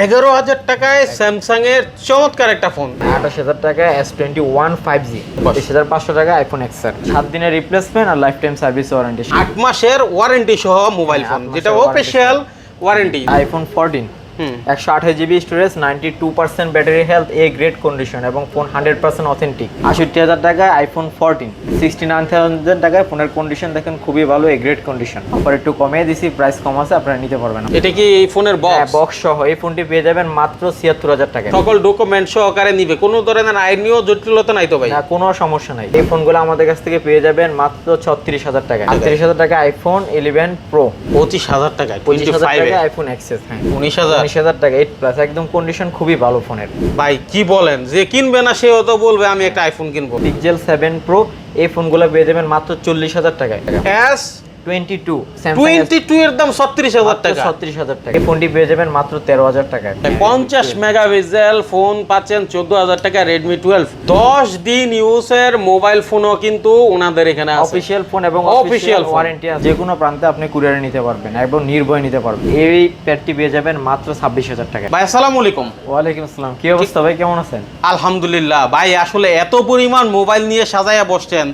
এগারো হাজার টাকায় স্যামসাং এর চমৎকার একটা ফোন। আঠাশ হাজার টাকা S twenty one five G বত্রিশ হাজার পাঁচশো টাকা আইফোন এক্স আর সাত দিনের রিপ্লেসমেন্ট আর লাইফ টাইম সার্ভিস ওয়ারেন্টি আট মাসের ওয়ারেন্টি সহ মোবাইল ফোন যেটা অফিসিয়াল ওয়ারেন্টি আইফোন ফোরটিন একশো আঠাশ GB storage ninety two percent battery health a great condition এবং ফোন হান্ড্রেড পার্সেন্ট অথেন্টিক আষট্টি হাজার টাকায় iPhone fourteen sixty nine thousand টাকায় ফোনের কন্ডিশন দেখেন খুবই ভালো এ গ্রেট কন্ডিশন অফার একটু কমিয়ে দিছি প্রাইস কম আছে আপনারা নিতে পারবেন। এটা কি এই ফোনের হ্যাঁ বক্স বক্স সহ। এই ফোনটি পেয়ে যাবেন মাত্র ছিয়াত্তর হাজার টাকায়। সকল ডকুমেন্ট সহকারে নিবে। কোনো ধরনের আইনিও জটিলতা নাই তো ভাই? না কোনো সমস্যা নাই। এই ফোনগুলো আমাদের কাছ থেকে পেয়ে যাবেন মাত্র ছত্রিশ হাজার টাকা ছত্রিশ হাজার টাকা আইফোন ইলেভেন প্রো পঁচিশ হাজার টাকায় পঁচিশ হাজার টাকা আইফোন এক্সেস হ্যাঁ। উনিশ হাজার? উনিশ হাজার টাকা এইট প্লাস একদম কন্ডিশন খুবই ভালো ফোনের। ভাই কি বলেন? যে কিনবে না সেও তো বলবে আমি একটা আইফোন কিনবো। পিক্সেল সেভেন প্রো এই ফোনগুলো পেয়ে যাবেন মাত্র চল্লিশ হাজার টাকায়। S twenty two twenty two এর দাম ছত্রিশ হাজার টাকা। ছত্রিশ হাজার টাকা। এই ফোনটি পেয়ে যাবেন মাত্র তেরো হাজার টাকায় পঞ্চাশ মেগাপিক্সেল ফোন পাচ্ছেন চোদ্দ হাজার টাকা রেডমি টুয়েলভ দশ দিন ইউজের মোবাইল ফোনও কিন্তু ওনাদের এখানে আছে। অফিসিয়াল ফোন এবং Official ওয়ারেন্টি আছে। যে কোনো প্রান্তে আপনি কুরিয়ারে নিতে পারবেন এবং নির্ভয় নিতে পারবেন। এই প্যাডটি পেয়ে যাবেন মাত্র ছাব্বিশ হাজার টাকা। ভাই আসসালামু আলাইকুম। ওয়ালাইকুম আসসালাম। কি অবস্থা ভাই? কেমন আছেন? আলহামদুলিল্লাহ। ভাই আসলে এত পরিমাণ মোবাইল নিয়ে সাজাইয়া বসছেন।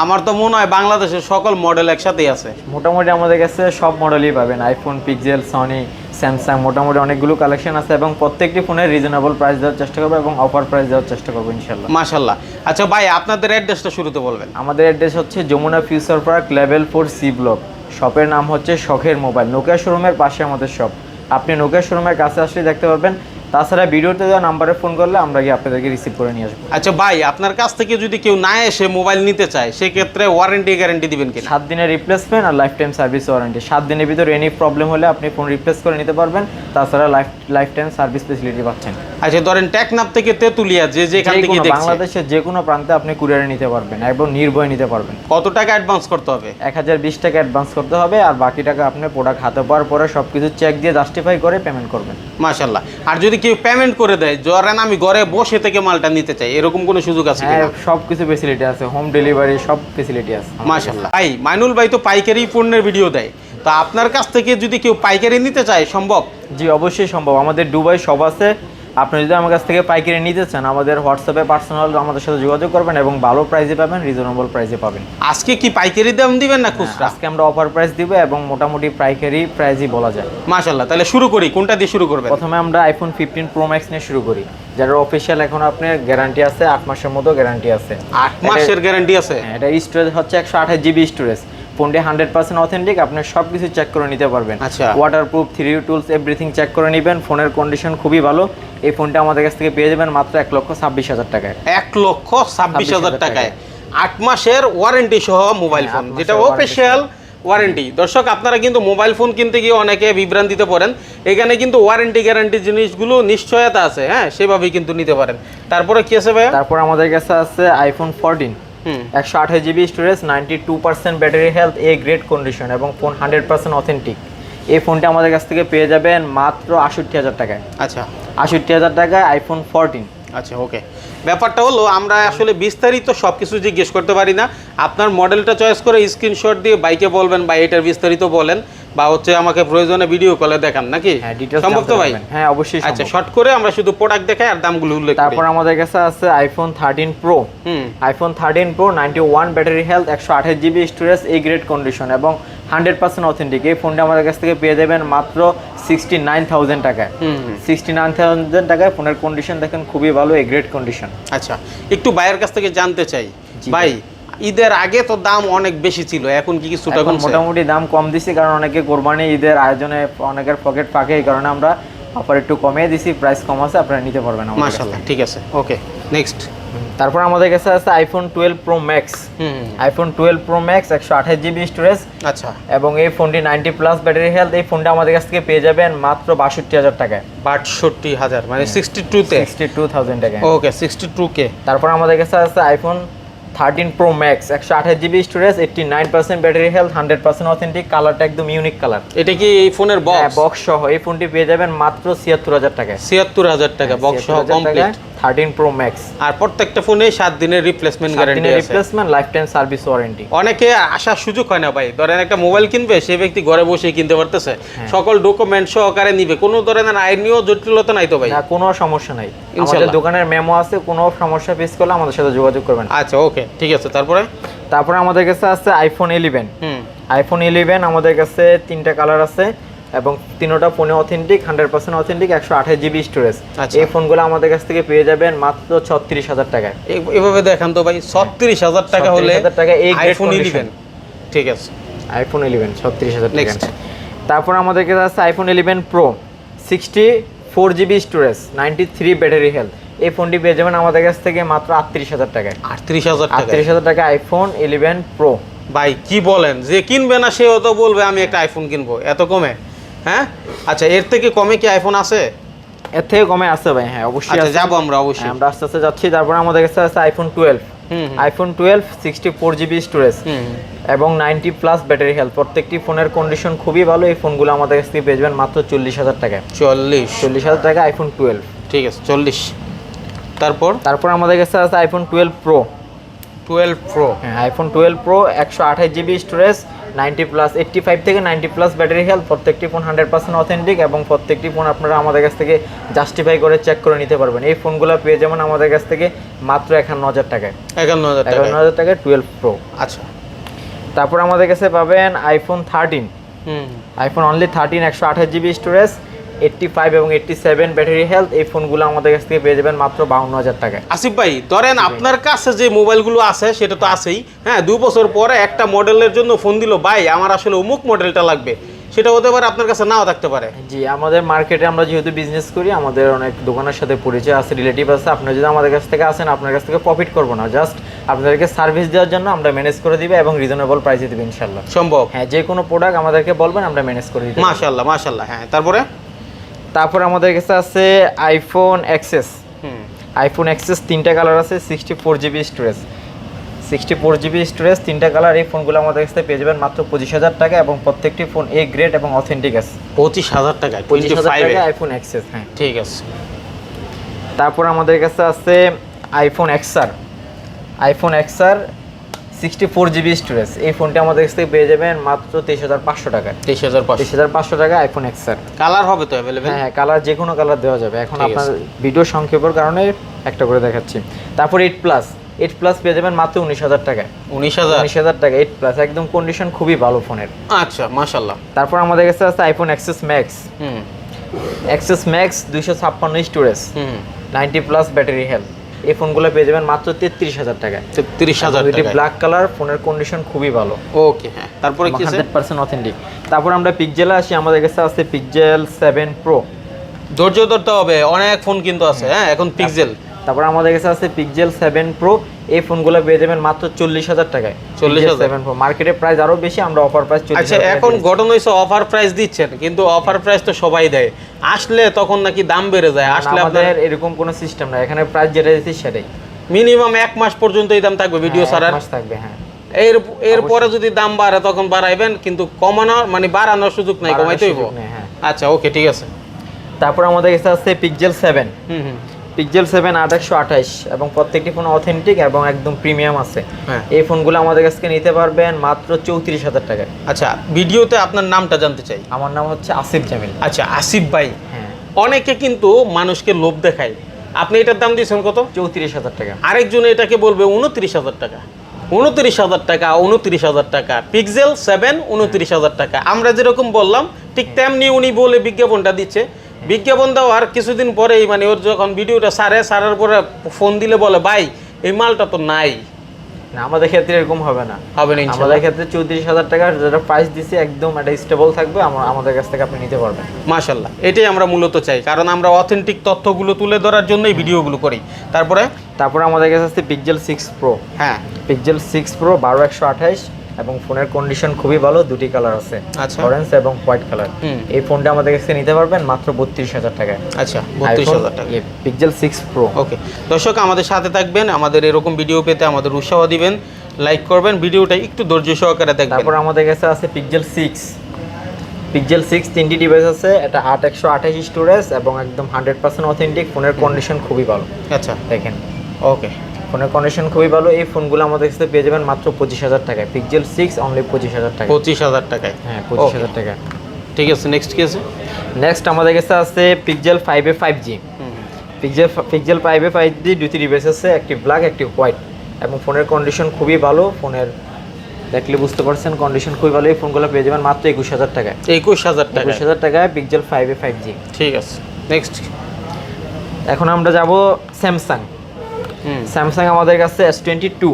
আমার তো মনে হয় বাংলাদেশের সকল মডেল একসাথেই আছে। মোটামুটি আমাদের কাছে সব মডেলই পাবেন। আইফোন পিক্সেল সনি স্যামসাং মোটামুটি অনেকগুলো কালেকশন আছে এবং প্রত্যেকটি ফোনের রিজনেবল প্রাইস দেওয়ার চেষ্টা করব এবং অফার প্রাইস দেওয়ার চেষ্টা করব ইনশাল্লাহ মাশাল্লাহ আচ্ছা ভাই আপনাদের অ্যাড্রেসটা শুরুতে বলবেন। আমাদের অ্যাড্রেস হচ্ছে Jamuna future park level four C block শপের নাম হচ্ছে শখের মোবাইল নোকিয়া শোরুমের পাশে আমাদের শপ আপনি নোকিয়া শোরুমের কাছে আসলে দেখতে পারবেন তাছাড়া ভিডিওতে দেওয়া নাম্বারে ফোন করলে আমরা গিয়ে আপনাদেরকে রিসিভ করে নিয়ে আসব। আচ্ছা ভাই আপনার কাছ থেকে যদি কেউ না এসে মোবাইল নিতে চায় সেক্ষেত্রে ওয়ারেন্টি গ্যারেন্টি দিবেন কি সাত দিনের রিপ্লেসমেন্ট আর লাইফ টাইম সার্ভিস ওয়ারেন্টি সাত দিনের ভিতরে এনি প্রবলেম হলে আপনি ফোন রিপ্লেস করে নিতে পারবেন। তাছাড়া life life time service facility পাচ্ছেন। আচ্ছা ধরেন টেকনাপ থেকে তেতুলিয়া যে যেখান থেকে কোনো দেখছে। বাংলাদেশের যে কোনো প্রান্তে আপনি কুরিয়ারে নিতে পারবেন এবং নির্ভয় নিতে পারবেন। কত টাকা অ্যাডভান্স করতে হবে? এক হাজার বিশ টাকা অ্যাডভান্স করতে হবে আর বাকি টাকা আপনি প্রোডাক্ট হাতে পাওয়ার পরে সব কিছু চেক দিয়ে জাস্টিফাই করে পেমেন্ট করবেন। মাশাল্লাহ আর যদি কেউ পেমেন্ট করে দেয় ধরেন আমি ঘরে বসে থেকে মালটা নিতে চাই এরকম কোনো সুযোগ আছে হ্যাঁ কিনা? সব কিছু ফেসিলিটি আছে হোম ডেলিভারি সব ফেসিলিটি আছে। মাশাল্লাহ ভাই মাইনুল ভাই তো পাইকারি পণ্যের ভিডিও দেয়। তো আপনার কাছ থেকে যদি কেউ পাইকারি নিতে চায় সম্ভব? জি অবশ্যই সম্ভব। আমাদের দুবাই সব আছে আপনি যদি আমার কাছ থেকে পাইকারি নিতে চান আমাদের হোয়াটসঅ্যাপে পার্সোনাল আমাদের সাথে যোগাযোগ করবেন এবং ভালো প্রাইসে পাবেন রিজনেবল প্রাইসে পাবেন। আজকে কি পাইকারি দাম দিবেন না খুচরা? আজকে আমরা অফার প্রাইস দিব এবং মোটামুটি পাইকারি প্রাইসই বলা যায়। মাশাল্লাহ তাহলে শুরু করি কোনটা দিয়ে শুরু করবেন? প্রথমে আমরা আইফোন ফিফটিন প্রো ম্যাক্স নিয়ে শুরু করি যার অফিসিয়াল এখন আপনার গ্যারান্টি আছে আট মাসের মতো গ্যারান্টি আছে। আট মাসের গ্যারান্টি আছে? হ্যাঁ, এটা স্টোরেজ হচ্ছে একশো আঠাশ জিবি স্টোরেজ ফোনটি হান্ড্রেড পার্সেন্ট অথেন্টিক আপনি সব কিছু চেক করে নিতে পারবেন। আচ্ছা। Waterproof three tools everything check করে নেবেন। ফোনের কন্ডিশন খুবই ভালো। এই ফোনটা আমাদের কাছ থেকে পেয়ে যাবেন মাত্র এক লক্ষ ছাব্বিশ হাজার টাকায়। এক লক্ষ ছাব্বিশ হাজার টাকায়। আট মাসের ওয়ারেন্টি সহ মোবাইল ফোন যেটা অফিসিয়াল ওয়ারেন্টি দর্শক আপনারা কিন্তু মোবাইল ফোন কিনতে গিয়ে অনেকে বিভ্রান্তিতে পড়েন। এখানে কিন্তু ওয়ারেন্টি গ্যারান্টি জিনিসগুলো নিশ্চয়তা আছে হ্যাঁ? সেভাবেই কিন্তু নিতে পারেন। তারপরে কি আছে ভাইয়া? তারপর আমাদের কাছে আছে আইফোন ফোরটিন একশো আঠাশ GB storage ninety two percent battery health a great condition এবং ফোন হান্ড্রেড পার্সেন্ট অথেন্টিক এই ফোনটা আমাদের কাছ থেকে পেয়ে যাবেন মাত্র আষট্টি হাজার টাকায়। আচ্ছা। আষট্টি হাজার টাকায় আইফোন ফোরটিন আচ্ছা ওকে ব্যাপারটা হলো আমরা আসলে বিস্তারিত সব কিছু জিজ্ঞেস করতে পারি না। আপনার মডেলটা চয়েস করে স্ক্রিনশট দিয়ে বাইকে বলবেন বা এটার বিস্তারিত বলেন বা হচ্ছে আমাকে প্রয়োজনে ভিডিও কলে দেখান নাকি? হ্যাঁ সম্ভব তো ভাই? হ্যাঁ অবশ্যই আচ্ছা শর্ট করে আমরা শুধু প্রোডাক্ট দেখাই আর দামগুলো উল্লেখ তারপর আমাদের কাছে আছে iPhone thirteen pro hmm. IPhone thirteen pro ninety one battery health একশো আঠাশ জিবি স্টোরেজ এই গ্রেড কন্ডিশন এবং হান্ড্রেড পার্সেন্ট অথেন্টিক এই ফোনটা আমাদের কাছ থেকে পেয়ে যাবেন মাত্র সিক্সটি নাইন থাউজেন্ড টাকায়। সিক্সটি নাইন থাউজেন্ড টাকায় ফোনের কন্ডিশন দেখেন খুবই ভালো এই গ্রেড কন্ডিশন আচ্ছা একটু ভাইয়ের কাছ থেকে জানতে চাই। ভাই ঈদের আগে তো দাম অনেক বেশি ছিল এখন কি কিছুটা এখন মোটামুটি দাম কম দিছি কারণ অনেকে কোরবানি ঈদের আয়োজনে অনেকের পকেট ফাঁকে এই কারণে আমরা অফার একটু কমিয়ে দিছি প্রাইস কম আছে আপনারা নিতে পারবেন কাছ মাশাআল্লাহ ঠিক আছে ওকে নেক্সট। তারপর আমাদের কাছে আছে iPhone twelve pro max. IPhone twelve pro max একশো আঠাশ জিবি স্টোরেজ আচ্ছা। এবং এই ফোনটি নাইনটি প্লাস ব্যাটারি হেলথ এই ফোনটা আমাদের কাছ থেকে পেয়ে যাবেন মাত্র বাষট্টি হাজার টাকায়। বাষট্টি হাজার মানে সিক্সটি টুতে সিক্সটি টু থাউজেন্ড টাকায়। ওকে সিক্সটি টু কে তারপর আমাদের কাছে আছে আইফোন থার্টিন প্রো ম্যাক্স একশো আঠাশ GB storage eighty nine percent battery health hundred percent authentic কালারটা একদম ইউনিক কালার এটা কি এই ফোনের বক্স বক্স সহ। এই ফোনটি পেয়ে যাবেন মাত্র ছিয়াত্তর হাজার টাকায়। ছিয়াত্তর হাজার টাকা বক্স সহ কমপ্লিট থার্টিন প্রো ম্যাক্স আর প্রত্যেকটা ফোনে সাত দিনের রিপ্লেসমেন্ট গ্যারান্টি আছে। Replacement life time service warranty অনেকে আসার সুযোগ হয় না ভাই। ধরেন একটা মোবাইল কিনবে সে ব্যক্তি ঘরে বসে কিনতে পারতেছে। হ্যাঁ। সকল ডকুমেন্ট সহকারে নিবে। কোনো ধরনের আইনিও জটিলতা নাই তো ভাই? না কোনো সমস্যা নাই। আমাদের দোকানের মেমো আছে কোনো সমস্যা ফেস করলে আমাদের সাথে যোগাযোগ করবেন। আচ্ছা ওকে ঠিক আছে। তারপরে? তারপরে আমাদের কাছে আছে আইফোন ইলেভেন আইফোন ইলেভেন আমাদের কাছে তিনটা কালার আছে। এবং তিনোটা ফোনে অথেন্টিক হান্ড্রেড পার্সেন্ট অথেন্টিক একশো আঠাশ জিবি স্টোরেজ আচ্ছা। এই ফোনগুলো আমাদের কাছ থেকে পেয়ে যাবেন মাত্র ছত্রিশ হাজার টাকায়। এভাবে দেখান তো ভাই ছত্রিশ হাজার টাকা হলে 36,000 টাকা এই আইফোন। ইলেভেন ঠিক আছে। আইফোন ইলেভেন ছত্রিশ হাজার টাকা. তারপর আমাদের কাছে আছে iPhone eleven pro sixty four GB storage ninety three battery health এই ফোনটি পেয়ে যাবেন আমাদের কাছ থেকে মাত্র আটত্রিশ হাজার টাকায়। আটত্রিশ হাজার আটত্রিশ হাজার টাকা আইফোন ইলেভেন প্রো ভাই কি বলেন? যে কিনবে না সেও তো বলবে আমি একটা আইফোন কিনবো। এত কমে? হ্যাঁ? আচ্ছা এর থেকে কমে কি আইফোন আছে? এর থেকে কমে আছে ভাই হ্যাঁ অবশ্যই আচ্ছা। যাব আমরা অবশ্যই। হ্যাঁ, আমরা আস্তে আস্তে যাচ্ছি তারপর আমাদের কাছে আছে iPhone twelve iPhone twelve sixty four GB storage hmm এবং নাইনটি প্লাস ব্যাটারি হেলথ প্রত্যেকটি ফোনের কন্ডিশন খুবই ভালো এই ফোনগুলো আমাদের কাছ থেকে পেয়ে যাবেন মাত্র চল্লিশ হাজার টাকায় চল্লিশ। চল্লিশ হাজার টাকা আইফোন টুয়েলভ ঠিক আছে চল্লিশ। তারপর? তারপর আমাদের কাছে আছে iPhone twelve pro twelve pro হ্যাঁ আইফোন টুয়েলভ প্রো একশো আঠাশ GB storage ninety plus eighty five থেকে নাইনটি প্লাস ব্যাটারি হেলথ প্রত্যেকটি ফোন হান্ড্রেড পার্সেন্ট অথেন্টিক এবং প্রত্যেকটি ফোন আপনারা আমাদের কাছ থেকে জাস্টিফাই করে চেক করে নিতে পারবেন। এই ফোনগুলো পেয়ে যাবেন আমাদের কাছ থেকে মাত্র একান্ন হাজার টাকায়। একান্ন হাজার টাকা একান্ন হাজার টাকায় টুয়েলভ প্রো আচ্ছা। তারপর আমাদের কাছে পাবেন iPhone thirteen hmm. IPhone only thirteen একশো আঠাশ জিবি স্টোরেজ এইট্টি ফাইভ এবং এইট্টি সেভেন ব্যাটারি হেলথ এই ফোনগুলো আমাদের কাছ থেকে পেয়ে যাবেন মাত্র বাউন্ন হাজার টাকায়। আসিফ ভাই ধরেন আপনার কাছে যে মোবাইলগুলো আছে সেটা তো আছেই। হ্যাঁ দু বছর পরে একটা মডেলের জন্য ফোন দিল ভাই আমার আসলে অমুক মডেলটা লাগবে। সেটা হতে পারে আপনার কাছে নাও থাকতে পারে। জি আমাদের মার্কেটে আমরা যেহেতু বিজনেস করি আমাদের অনেক দোকানের সাথে পরিচয় আছে রিলেটিভ আছে আপনারা যদি আমাদের কাছ থেকে আসেন আপনার কাছ থেকে প্রফিট করব না। জাস্ট আপনাদেরকে সার্ভিস দেওয়ার জন্য আমরা ম্যানেজ করে দিবে এবং রিজনেবল প্রাইসে দেবে ইনশাল্লাহ সম্ভব। হ্যাঁ যে কোনো প্রোডাক্ট আমাদেরকে বলবেন আমরা ম্যানেজ করে পারব। মাশাল্লাহ মাশাল্লাহ হ্যাঁ তারপরে? তারপর আমাদের কাছে আছে iPhone XS hmm. IPhone XS তিনটা কালার আছে sixty four GB storage sixty four GB storage তিনটা কালার এই ফোনগুলো আমাদের কাছে পেয়ে যাবেন মাত্র পঁচিশ হাজার টাকা এবং প্রত্যেকটি ফোন এ গ্রেড এবং অথেন্টিক আছে। পঁচিশ হাজার টাকা পঁচিশ হাজার টাকা আইফোন এক্সেস হ্যাঁ। ঠিক আছে। তারপর আমাদের কাছে আছে iPhone XR iPhone XR sixty four GB storage এই ফোনটি আমাদের কাছ থেকে পেয়ে যাবেন মাত্র তেইশ হাজার পাঁচশো টাকায় তেইশ হাজার তেইশ হাজার পাঁচশো টাকা আইফোন এক্সআর কালার হবে তো অ্যাভেলেবেল হ্যাঁ হ্যাঁ কালার যে কোনো কালার দেওয়া যাবে। এখন আপনার ভিডিও সংক্ষেপের কারণে একটা করে দেখাচ্ছি। তারপর এইট প্লাস এইট প্লাস পেয়ে যাবেন মাত্র উনিশ হাজার টাকায়। উনিশ হাজার? উনিশ হাজার টাকা এইট প্লাস একদম কন্ডিশন খুবই ভালো ফোনের আচ্ছা মাশাল্লাহ তারপর আমাদের কাছে আছে iPhone XS max hmm. XS max দুইশো ছাপ্পান্ন storage hmm. Ninety plus battery health এই ফোনগুলো পেয়ে যাবেন মাত্র তেত্রিশ হাজার টাকায়। তেত্রিশ হাজার এটি ব্ল্যাক কালার ফোনের কন্ডিশন খুবই ভালো। ওকে হ্যাঁ। তারপরে কি আছে? হান্ড্রেড পার্সেন্ট অথেন্টিক তারপর আমরা পিকজেলে আসি আমাদের কাছে আছে পিকজেল সেভেন প্রো ধৈর্য ধরতে হবে অনেক ফোন কিন্তু আছে হ্যাঁ এখন পিক্সেল তারপর আমাদের কাছে আছে পিকজেল সেভেন প্রো এই ফোনগুলো পেয়ে যাবেন মাত্র চল্লিশ হাজার টাকায়। 40,000 সেভেন প্রো মার্কেটের প্রাইস আরও বেশি আমরা অফার প্রাইস চল্লিশ আচ্ছা এখন ঘটনা হয়েছে অফার প্রাইস দিচ্ছেন কিন্তু অফার প্রাইস তো সবাই দেয়। আসলে তখন নাকি দাম বেড়ে যায় আসলে আমাদের এরকম কোনো সিস্টেম না এখানে প্রাইস যেটা দিচ্ছি সেটাই। মিনিমাম এক মাস পর্যন্ত এই দাম থাকবে ভিডিও হ্যাঁ, ছাড়ার। মাস থাকবে হ্যাঁ। এর এরপরে যদি দাম বাড়ে তখন বাড়াইবেন কিন্তু কমানোর মানে বাড়ানোর সুযোগ নাই বাড়ানোর কমাইতে হইব। হ্যাঁ। আচ্ছা ওকে ঠিক আছে। তারপর আমাদের কাছে আছে Pixel seven hmm hmm. Pixel seven আট একশো আঠাইশ এবং প্রত্যেকটি ফোন অথেন্টিক এবং একদম প্রিমিয়াম আছে। হ্যাঁ। এই ফোনগুলো আমাদের কাছ থেকে নিতে পারবেন মাত্র চৌত্রিশ হাজার টাকায়। আচ্ছা ভিডিওতে আপনার নামটা জানতে চাই। আমার নাম হচ্ছে আসিফ জামিল। আচ্ছা আসিফ ভাই হ্যাঁ। অনেকে কিন্তু মানুষকে লোভ দেখায়। আপনি এটার দাম দিয়েছেন কত? চৌত্রিশ হাজার টাকা। আরেকজন এটাকে বলবে উনত্রিশ হাজার টাকা। উনত্রিশ হাজার টাকা উনত্রিশ হাজার টাকা। পিক্সেল সেভেন উনত্রিশ হাজার টাকা। আমরা যেরকম বললাম ঠিক তেমনি উনি বলে বিজ্ঞাপনটা দিচ্ছে। বিজ্ঞাপন দেওয়ার কিছুদিন পরেই মানে ওর যখন ভিডিওটা সারে সারার পরে ফোন দিলে বলে ভাই এই মালটা তো নাই। না আমাদের ক্ষেত্রে এরকম হবে না। হবে না আমাদের ক্ষেত্রে চৌত্রিশ হাজার টাকা যেটা প্রাইস দিছি একদম একটা স্টেবল থাকবে আমা- আমাদের কাছ থেকে আপনি নিতে পারবেন। মাশাল্লাহ এটাই আমরা মূলত চাই কারণ আমরা অথেন্টিক তথ্যগুলো তুলে ধরার জন্যই ভিডিওগুলো করি। তারপরে? তারপরে আমাদের কাছে আছে পিকজেল সিক্স প্রো হ্যাঁ। পিকজেল সিক্স প্রো বারো একশো আঠাইশ এবং ফোনের কন্ডিশন খুবই ভালো দুটি কালার আছে আচ্ছা। অরেঞ্জ এবং হোয়াইট কালার এই ফোনটা আমাদের কাছে নিতে পারবেন মাত্র বত্রিশ হাজার টাকায়। আচ্ছা বত্রিশ হাজার টাকা। পিকজেল সিক্স প্রো ওকে দর্শক আমাদের সাথে থাকবেন আমাদের এরকম ভিডিও পেতে আমাদের উৎসাহ দিবেন লাইক করবেন ভিডিওটা একটু ধৈর্য সহকারে দেখবেন। তারপর আমাদের কাছে আছে পিকজেল সিক্স পিক্সেল সিক্স তিনটি ডিভাইস আছে এটা আট একশো আঠাশ স্টোরেজ এবং একদম হান্ড্রেড পার্সেন্ট অথেন্টিক ফোনের কন্ডিশন খুবই ভালো। আচ্ছা। দেখেন। ওকে ফোনের কন্ডিশন খুবই ভালো। এই ফোনগুলো আমাদের কাছে পেয়ে যাবেন মাত্র পঁচিশ হাজার টাকায়। পিক্সেল সিক্স অনলি পঁচিশ হাজার টাকা পঁচিশ হাজার টাকায়? হ্যাঁ পঁচিশ হাজার টাকা ঠিক আছে নেক্সট কি আছে? নেক্সট আমাদের কাছে আছে পিক্সেল ফাইভে ফাইভ জি পিক্সেল পিক্সেল ফাইভে ফাইভ জি দুটি ডিভাইস আছে একটি ব্ল্যাক একটি হোয়াইট এবং ফোনের কন্ডিশন খুবই ভালো ফোনের দেখলে বুঝতে পারছেন কন্ডিশন খুবই ভালো। এই ফোনগুলো পেয়ে যাবেন মাত্র একুশ হাজার টাকায়। একুশ হাজার টাকা একুশ হাজার টাকায় পিক্সেল ফাইভে ফাইভ জি ঠিক আছে নেক্সট এখন আমরা যাব স্যামসাং স্যামসাং আমাদের কাছে এস টোয়েন্টি টু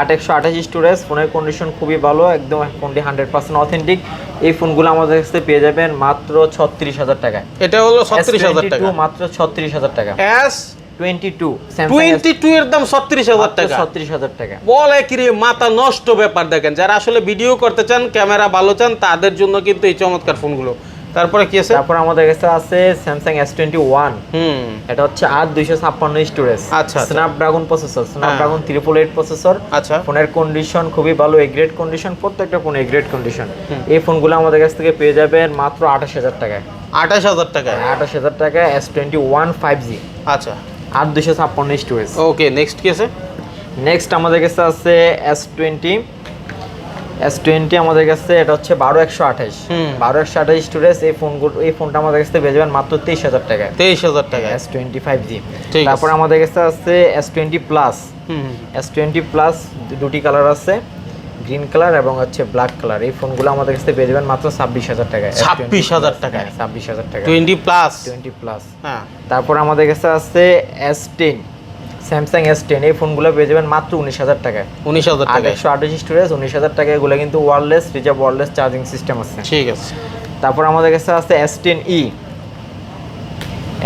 আট একশো আঠাশ স্টোরেজ ফোনের কন্ডিশন খুবই ভালো একদম ফোনটি হান্ড্রেড পার্সেন্ট অথেন্টিক এই ফোনগুলো আমাদের কাছে পেয়ে যাবেন মাত্র ছত্রিশ হাজার টাকায়। এটা হলো ছত্রিশ হাজার টাকা। মাত্র ছত্রিশ হাজার টাকা। S twenty two twenty two এর দাম ছত্রিশ হাজার টাকা। ছত্রিশ হাজার টাকা। বলে কিরে মাথা নষ্ট ব্যাপার দেখেন। যারা আসলে ভিডিও করতে চান ক্যামেরা ভালো চান তাদের জন্য কিন্তু এই চমৎকার ফোনগুলো তারপরে কি আছে? তারপর আমাদের কাছে আছে Samsung S twenty one hmm. এটা হচ্ছে আট দুইশো ছাপ্পান্ন স্টোরেজ আচ্ছা। Snapdragon processor Snapdragon triple eight processor আচ্ছা। ফোনের কন্ডিশন খুবই ভালো এ গ্রেড কন্ডিশন প্রত্যেকটা ফোন এ গ্রেড কন্ডিশন এই ফোনগুলো আমাদের কাছ থেকে পেয়ে যাবেন মাত্র আঠাশ হাজার টাকায়। আঠাশ হাজার টাকায়? আঠাশ হাজার টাকায় S twenty one five G আচ্ছা। আট দুশো ছাপ্পান্ন স্টোরেজ ওকে নেক্সট কি আছে? নেক্সট আমাদের কাছে আছে এস টোয়েন্টি এস টোয়েন্টি আমাদের কাছে এটা হচ্ছে বারো একশো আঠাশ। বারো একশো আঠাশ স্টোরেজ এই ফোনগুলো এই ফোনটা আমাদের কাছে পেয়ে যাবেন মাত্র তেইশ হাজার টাকা তেইশ হাজার টাকা এস টোয়েন্টি ফাইভ জি তারপর আমাদের কাছে আছে S twenty plus hmm. S twenty plus দুটি কালার আছে গ্রিন কালার এবং হচ্ছে ব্ল্যাক কালার এই ফোনগুলো আমাদের কাছে পেয়ে যাবেন মাত্র ছাব্বিশ হাজার টাকায়। 26,000 টাকায়? ছাব্বিশ হাজার টাকা টোয়েন্টি প্লাস টোয়েন্টি প্লাস হ্যাঁ। তারপর আমাদের কাছে আছে S ten Samsung S ten এই ফোনগুলো পেয়ে যাবেন মাত্র উনিশ হাজার টাকায়। উনিশ হাজার টাকায়। একশো আঠাশ স্টোরেজ উনিশ হাজার টাকা এগুলো কিন্তু wireless reserve wireless charging system আছে। ঠিক আছে। তারপর আমাদের কাছে আছে S ten E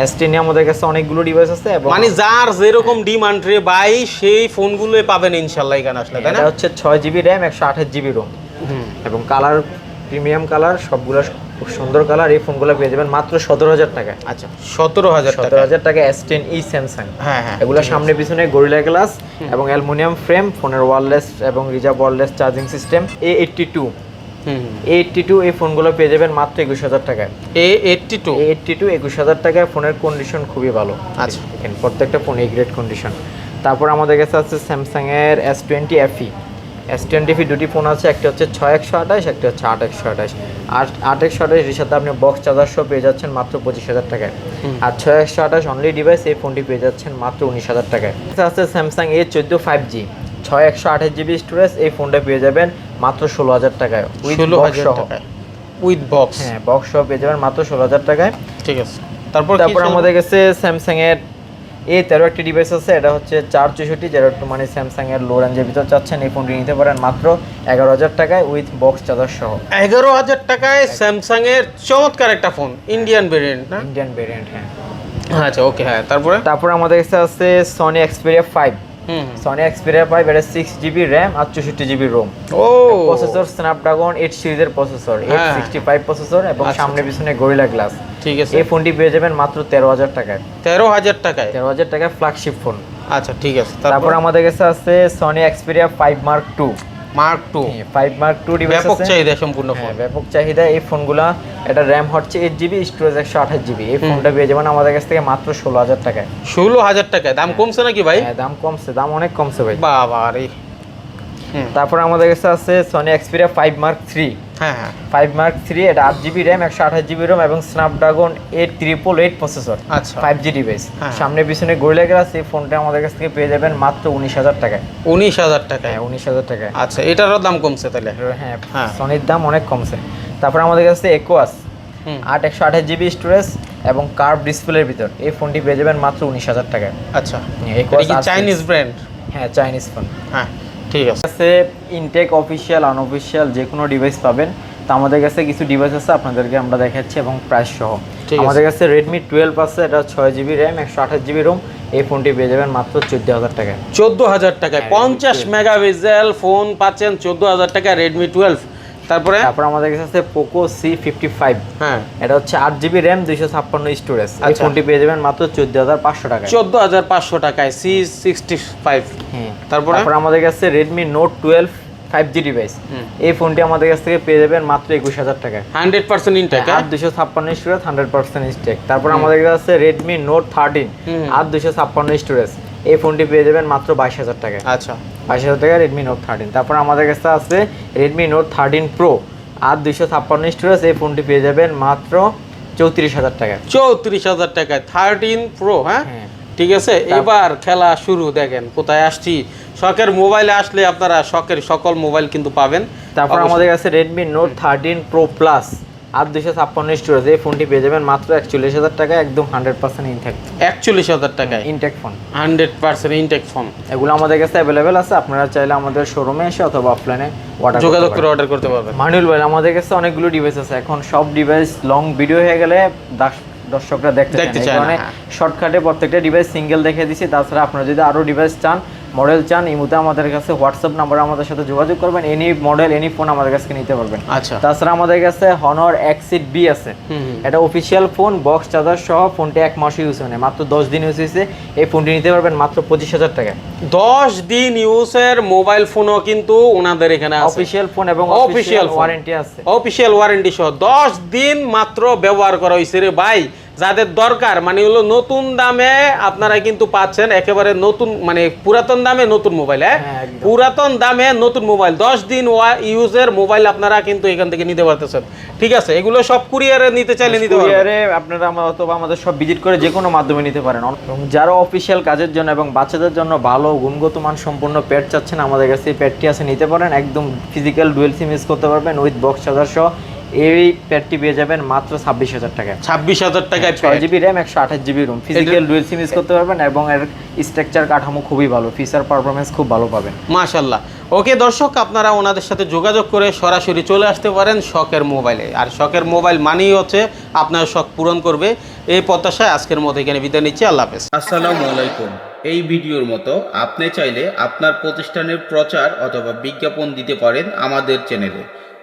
S ten আমাদের কাছে অনেকগুলো ডিভাইস আছে এবং মানে যার যেরকম ডিমান্ড রে বাই সেই ফোনগুলোই পাবেন ইনশাল্লাহ এখানে আসলে তাই না? এটা হচ্ছে ছয় জিবি র্যাম একশো আঠাশ জিবি রোম এবং কালার প্রিমিয়াম কালার সবগুলো খুব সুন্দর কালার এই ফোনগুলো পেয়ে যাবেন মাত্র সতেরো হাজার টাকা আচ্ছা সতেরো হাজার সতেরো হাজার টাকা এস টেন ই স্যামসাং হ্যাঁ হ্যাঁ এগুলো সামনে পিছনে গরিলা গ্লাস এবং অ্যালুমিনিয়াম ফ্রেম ফোনের ওয়ারলেস এবং reserve wireless charging system A eighty two A eighty two এই ফোনগুলো পেয়ে যাবেন মাত্র একুশ হাজার টাকায়। A eighty two A eighty two একুশ হাজার টাকায় ফোনের কন্ডিশন খুবই ভালো। আচ্ছা। প্রত্যেকটা ফোন এই গ্রেড কন্ডিশন তারপর আমাদের কাছে আছে স্যামসাংয়ের S twenty FE S twenty দুটি ফোন আছে একটা হচ্ছে ছয় একশো আঠাশ একটা হচ্ছে আট একশো আঠাশ। আট আট একশো আঠাশ এর সাথে আপনি বক্স চার্জার সহ পেয়ে যাচ্ছেন মাত্র পঁচিশ হাজার টাকায়। আর ছয় একশো আঠাশ অনলি ডিভাইস এই ফোনটি পেয়ে যাচ্ছেন মাত্র উনিশ হাজার টাকায়। আছে স্যামসাং এ চোদ্দ ফাইভ জি ছয় একশো আঠাশ জিবি স্টোরেজ এই ফোনটা পেয়ে যাবেন মাত্র ষোলো হাজার টাকায়। ষোলো হাজার সহ। উইথ বক্স হ্যাঁ বক্স সহ পেয়ে যাবেন মাত্র ষোলো হাজার টাকায়। ঠিক আছে। তারপর তারপর আমাদের কাছে স্যামসাং এর এ তেরো একটি ডিভাইস আছে এটা হচ্ছে চার চৌষট্টি যারা একটু মানে স্যামসাং এর লো রেঞ্জের ভিতর চাচ্ছেন এই ফোনটি নিতে পারেন মাত্র এগারো হাজার টাকায় উইথ বক্স চার্জার সহ। এগারো হাজার টাকায় স্যামসাং এর চমৎকার একটা ফোন ইন্ডিয়ান ভেরিয়েন্ট না? ইন্ডিয়ান ভেরিয়েন্ট হ্যাঁ। আচ্ছা ওকে হ্যাঁ তারপরে? তারপরে আমাদের কাছে আছে Sony Xperia five Sony Xperia five এটা সিক্স জিবি র্যাম আর চৌষট্টি জিবি রোম ও। প্রসেসর স্ন্যাপড্রাগন এইট সিরিজের processor eight. Sixty five processor এবং আচ্ছা, সামনে পিছনে গরিলা গ্লাস ঠিক আছে। এই ফোনটি পেয়ে যাবেন মাত্র তেরো হাজার টাকায়। তেরো হাজার টাকায়? তেরো হাজার টাকায় ফ্ল্যাগশিপ ফোন আচ্ছা ঠিক আছে। তারপর? আমাদের কাছে আছে Sony Xperia five mark two mark two five mark two device ব্যাপক চাহিদা সম্পূর্ণ হ্যাঁ ফোন ব্যাপক চাহিদা। এই ফোনগুলা এটা র্যাম হচ্ছে এইট জিবি স্টোরেজ একশো আঠাশ জিবি এই ফোনটা পেয়ে যাবেন আমাদের কাছ থেকে মাত্র ষোলো হাজার টাকায়। ষোলো হাজার টাকায়। দাম কমছে নাকি ভাই? হ্যাঁ দাম কমছে। দাম অনেক কমছে ভাই। বাবা রে তারপর আমাদের কাছে আছে Sony Xperia five mark three হ্যাঁ ফাইভ মার্ক থ্রি এটা আট জিবি র্যাম একশো আঠাশ জিবি রোম এবং Snapdragon eight triple eight processor আচ্ছা। Five G device. সামনে পিছনে গরিলা গ্লাস এই ফোনটা আমাদের কাছ থেকে পেয়ে যাবেন মাত্র উনিশ হাজার টাকায়। উনিশ হাজার টাকায়? হ্যাঁ উনিশ হাজার টাকায়। আচ্ছা এটারও দাম কমছে তাহলে? হ্যাঁ হ্যাঁ। সনির দাম অনেক কমছে। তারপর আমাদের কাছে একোয়াস আট একশো আঠাশ জিবি স্টোরেজ এবং কার্ভ ডিসপ্লের ভিতর। এই ফোনটি পেয়ে যাবেন মাত্র উনিশ হাজার টাকায়। আচ্ছা। Equus এটা কি R6 চাইনিজ ব্র্যান্ড হ্যাঁ চাইনিজ ফোন হ্যাঁ। ঠিক আছে। ইনটেক অফিসিয়াল আনঅফিসিয়াল যে কোনো ডিভাইস পাবেন। তো আমাদের কাছে কিছু ডিভাইস আছে আপনাদেরকে আমরা দেখাচ্ছি এবং প্রাইস সহ। আমাদের কাছে রেডমি টুয়েলভ আছে এটা ছয় জিবি র্যাম একশো আঠাশ জিবি রোম এই ফোনটি পেয়ে যাবেন মাত্র চোদ্দ হাজার টাকায়। চোদ্দ হাজার টাকায়। পঞ্চাশ পঞ্চাশ মেগা ফোন পাচ্ছেন চোদ্দ হাজার টাকায় রেডমি টুয়েলভ তারপরে? তারপর আমাদের কাছে আছে পোকো সি ফিফটি ফাইভ হ্যাঁ। এটা হচ্ছে আট জিবি র্যাম দুইশো ছাপ্পান্ন স্টোরেজ এই আচ্ছা। ফোনটি পেয়ে যাবেন মাত্র চোদ্দ হাজার পাঁচশো টাকায়। চোদ্দ হাজার পাঁচশো টাকায় সি সিক্সটি ফাইভ হ্যাঁ। তারপরে? তারপর আমাদের কাছে Redmi note twelve five G device এই ফোনটি আমাদের কাছ থেকে পেয়ে যাবেন মাত্র একুশ হাজার টাকায়। হান্ড্রেড পার্সেন্ট ইনটেক আট দুশো ছাপ্পান্ন স্টোরেজ হান্ড্রেড পার্সেন্ট স্টেক তারপর আমাদের কাছে আছে রেডমি নোট থার্টিন। আট দুশো ছাপ্পান্ন স্টোরেজ এই ফোনটি পেয়ে যাবেন মাত্র বাইশ হাজার টাকায়। আচ্ছা। বাইশ হাজার টাকা রেডমি নোট থার্টিন তারপর আমাদের কাছে আছে রেডমি নোট থার্টিন প্রো আর দুইশো ছাপ্পান্ন স্টোরেজ এই ফোনটি পেয়ে যাবেন মাত্র চৌত্রিশ হাজার টাকায়। চৌত্রিশ হাজার টাকায়। থার্টিন প্রো হ্যাঁ? হ্যাঁ। ঠিক আছে? এবার খেলা শুরু দেখেন কোথায় আসছি। শখের মোবাইলে আসলে আপনারা শখের সকল মোবাইল কিন্তু পাবেন। তারপর আমাদের কাছে Redmi note thirteen pro plus আর দুশো ছাপ্পান্ন স্টোরেজ। এই ফোনটি পেয়ে যাবেন মাত্র একচল্লিশ হাজার টাকায় একদম হান্ড্রেড পার্সেন্ট ইনটেক একচল্লিশ হাজার টাকায়? Intact phone hundred percent intact phone এগুলো আমাদের কাছে অ্যাভেলেবেল আছে আপনারা চাইলে আমাদের শোরুমে এসে অথবা অফলাইনে অর্ডার যোগাযোগ করে অর্ডার করতে পারবেন। মানুল ভাই আমাদের কাছে অনেকগুলো ডিভাইস আছে এখন সব ডিভাইস লং ভিডিও হয়ে গেলে দাস- দর্শকরা দেখতে চায় কারণে হ্যাঁ। শর্টকাটে প্রত্যেকটা ডিভাইস সিঙ্গেল দেখে দিছি তাছাড়া আপনারা যদি আরও ডিভাইস চান মডেল চান এই মুহূর্তে আমাদের কাছে হোয়াটসঅ্যাপ নাম্বার আমাদের সাথে যোগাযোগ করবেন এনি মডেল এনি ফোন আমাদের কাছে নিতে পারবেন। আচ্ছা। তাছাড়া আমাদের কাছে হনর এক্সিট বি আছে। এটা অফিসিয়াল ফোন বক্স চার্জার সহ ফোনটি এক মাস ইউজ হয় মাত্র দশ দিন ইউজ হয়েছে। এই ফোনটি নিতে পারবেন মাত্র পঁচিশ হাজার টাকা দশ দিন ইউজের মোবাইল ফোনও কিন্তু ওনাদের এখানে অফিসিয়াল ফোন এবং অফিসিয়াল ওয়ারেন্টি আছে। অফিসিয়াল ওয়ারেন্টি সহ দশ দিন মাত্র ব্যবহার করা হয়েছে রে ভাই। যাদের দরকার মানে হলো নতুন দামে আপনারা কিন্তু পাচ্ছেন একেবারে নতুন মানে পুরাতন দামে নতুন মোবাইল হ্যাঁ? হ্যাঁ, পুরাতন দামে নতুন মোবাইল দশ দিন ইউজের মোবাইল আপনারা কিন্তু এখান থেকে নিতে পারতেছেন। ঠিক আছে? এগুলো সব কুরিয়ারে নিতে চাইলে নিতে কুরিয়ারে আপনারা অথবা আমাদের সব ভিজিট করে যে কোনো মাধ্যমে নিতে পারেন। যারা অফিসিয়াল কাজের জন্য এবং বাচ্চাদের জন্য ভালো গুণগত মান সম্পূর্ণ প্যাড চাচ্ছেন আমাদের কাছে এই প্যাডটি আছে নিতে পারেন। একদম ফিজিক্যাল ডুয়েল সিম ইউজ করতে পারবেন উইথ বক্স চার্জার সহ। এই প্যাডটি পেয়ে যাবেন মাত্র ছাব্বিশ হাজার টাকায়। ছাব্বিশ হাজার টাকায় ছয় পেয়ে জিবি র্যাম একশো আঠাশ GB ROM physical dual SIM use করতে পারবেন এবং এর স্ট্রাকচার কাঠামো খুবই ভালো। ফিচার পারফরমেন্স খুব ভালো পাবেন। মাশাল্লাহ ওকে দর্শক আপনারা ওনাদের সাথে যোগাযোগ করে সরাসরি চলে আসতে পারেন শখের মোবাইলে আর শখের মোবাইল মানেই হচ্ছে আপনার শখ পূরণ করবে। এই প্রত্যাশায় আজকের মতো এখানে বিদায় নিচ্ছি। আল্লাহ হাফেজ। আসসালামু আলাইকুম। এই ভিডিওর মতো আপনি চাইলে আপনার প্রতিষ্ঠানের প্রচার অথবা বিজ্ঞাপন দিতে পারেন আমাদের চ্যানেলে